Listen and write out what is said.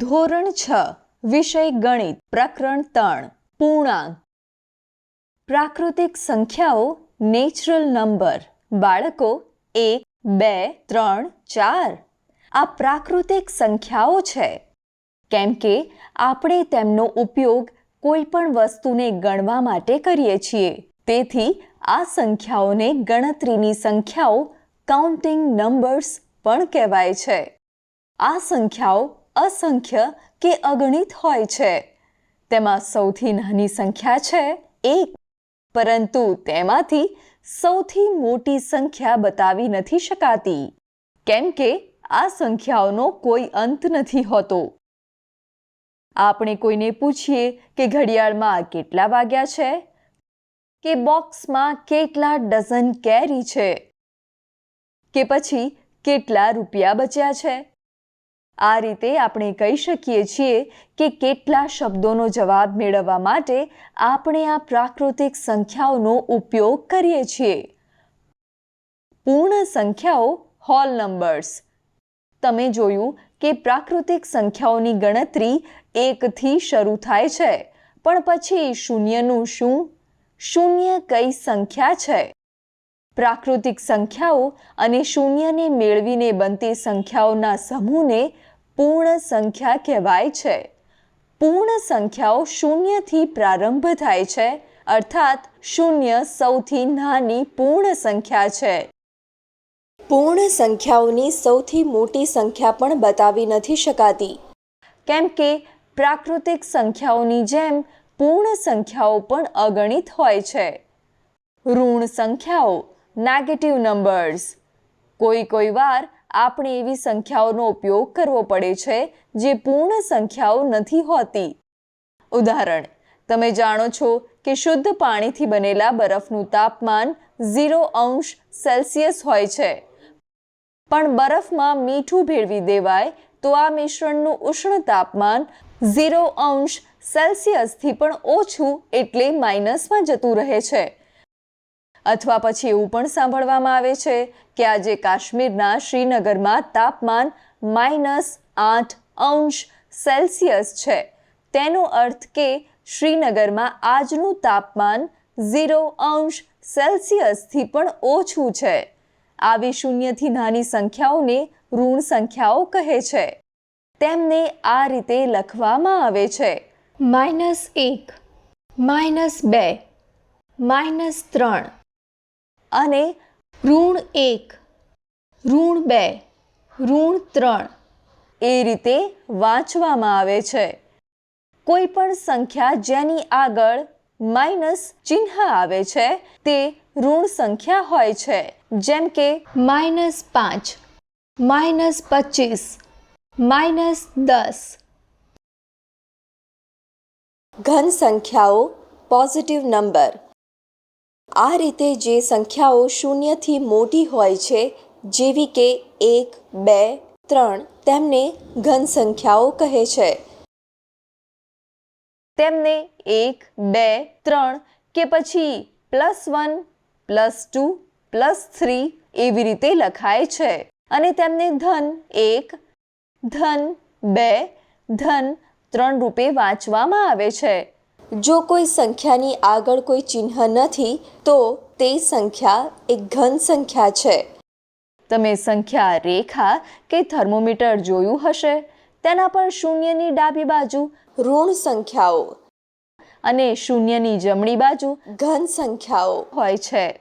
ધોરણ છ, વિષય ગણિત, પ્રકરણ ત્રણ, પૂર્ણાંક. પ્રાકૃતિક સંખ્યાઓ નેચરલ નંબર બાળકો એક, બે, ત્રણ, ચાર. આ પ્રાકૃતિક સંખ્યાઓ છે. કેમ કે આપણે તેમનો ઉપયોગ કોઈ પણ વસ્તુને ગણવા માટે કરીએ છીએ. તેથી આ સંખ્યાઓને ગણતરીની સંખ્યાઓ કાઉન્ટિંગ નંબર્સ પણ કહેવાય છે. આ સંખ્યાઓ અસંખ્ય કે અગણિત હોય છે. તેમાં સૌથી નાની સંખ્યા છે એક. પરંતુ તેમાંથી સૌથી મોટી સંખ્યા બતાવી નથી શકાતી. કેમ કે આ સંખ્યાઓનો કોઈ અંત નથી હોતો. આપણે કોઈને પૂછીએ કે ઘડિયાળમાં કેટલા વાગ્યા છે? કે બોક્સમાં કેટલા ડઝન કેરી છે? કે પછી કેટલા રૂપિયા બચ્યા છે? આ રીતે આપણે કહી શકીએ છીએ કે કેટલા શબ્દોનો જવાબ મેળવવા માટે આપણે આ પ્રાકૃતિક સંખ્યાઓનો ઉપયોગ કરીએ છીએ. પૂર્ણ સંખ્યાઓ હોલ નંબર્સ. તમે જોયું કે પ્રાકૃતિક સંખ્યાઓની ગણતરી એકથી શરૂ થાય છે, પણ પછી શૂન્યનું શું? શૂન્ય કઈ સંખ્યા છે? પ્રાકૃતિક સંખ્યાઓ અને શૂન્યને મેળવીને બનતી સંખ્યાઓના સમૂહને પૂર્ણ સંખ્યા કહેવાય છે. પૂર્ણ સંખ્યાઓ શૂન્યથી પ્રારંભ થાય છે, અર્થાત શૂન્ય સૌથી નાની પૂર્ણ સંખ્યા છે. પૂર્ણ સંખ્યાઓની સૌથી મોટી સંખ્યા પણ બતાવી નથી શકાતી. કેમ કે પ્રાકૃતિક સંખ્યાઓની જેમ પૂર્ણ સંખ્યાઓ પણ અગણિત હોય છે. ઋણ સંખ્યાઓ નેગેટિવ નંબર્સ કોઈ કોઈ વાર આપણે એવી સંખ્યાઓનો ઉપયોગ કરવો પડે છે જે પૂર્ણ સંખ્યાઓ નથી હોતી. ઉદાહરણ, તમે જાણો છો કે શુદ્ધ પાણીથી બનેલા બરફનું તાપમાન ઝીરો અંશ સેલ્સિયસ હોય છે. પણ બરફમાં મીઠું ભેળવી દેવાય તો આ મિશ્રણનું ઉષ્ણ તાપમાન ઝીરો અંશ સેલ્સિયસથી પણ ઓછું એટલે માઇનસમાં જતું રહે છે. અથવા પછી એવું પણ સાંભળવામાં આવે છે કે આજે કાશ્મીરના શ્રીનગરમાં તાપમાન માઇનસ આઠ અંશ સેલ્સિયસ છે. તેનો અર્થ કે શ્રીનગરમાં આજનું તાપમાન ઝીરો અંશ સેલ્સિયસથી પણ ઓછું છે. આવી શૂન્યથી નાની સંખ્યાઓને ઋણ સંખ્યાઓ કહે છે. તેમને આ રીતે લખવામાં આવે છે. માઇનસ એક, માઇનસ બે, માઇનસ ત્રણ અને ઋણ એક, ઋણ બે, ઋણ ત્રણ એ રીતે વાંચવામાં આવે છે. કોઈ પણ સંખ્યા જેની આગળ માઇનસ ચિહ્ન આવે છે, તે ઋણ સંખ્યા હોય છે. જેમ કે માઇનસ પાંચ, માઇનસ પચીસ, માઇનસ દસ. ઘન સંખ્યાઓ પોઝિટિવ નંબર આ રીતે જે સંખ્યાઓ શૂન્યથી મોટી હોય છે, જેવી કે એક, બે, ત્રણ, તેમને ઘન સંખ્યાઓ કહે છે. તેમને એક, બે, ત્રણ કે પછી plus one, plus two, plus three એવી રીતે લખાય છે. અને તેમને ધન એક, ધન બે, ધન ત્રણ રૂપે વાંચવામાં આવે છે. જો કોઈ સંખ્યાની આગળ કોઈ ચિહ્ન નથી તો તે સંખ્યા એક ઘન સંખ્યા છે. તમે સંખ્યા રેખા કે થર્મોમીટર જોયું હશે? તેના પર શૂન્યની ડાબી બાજુ ઋણ સંખ્યાઓ અને શૂન્યની જમણી બાજુ ઘન સંખ્યાઓ હોય છે.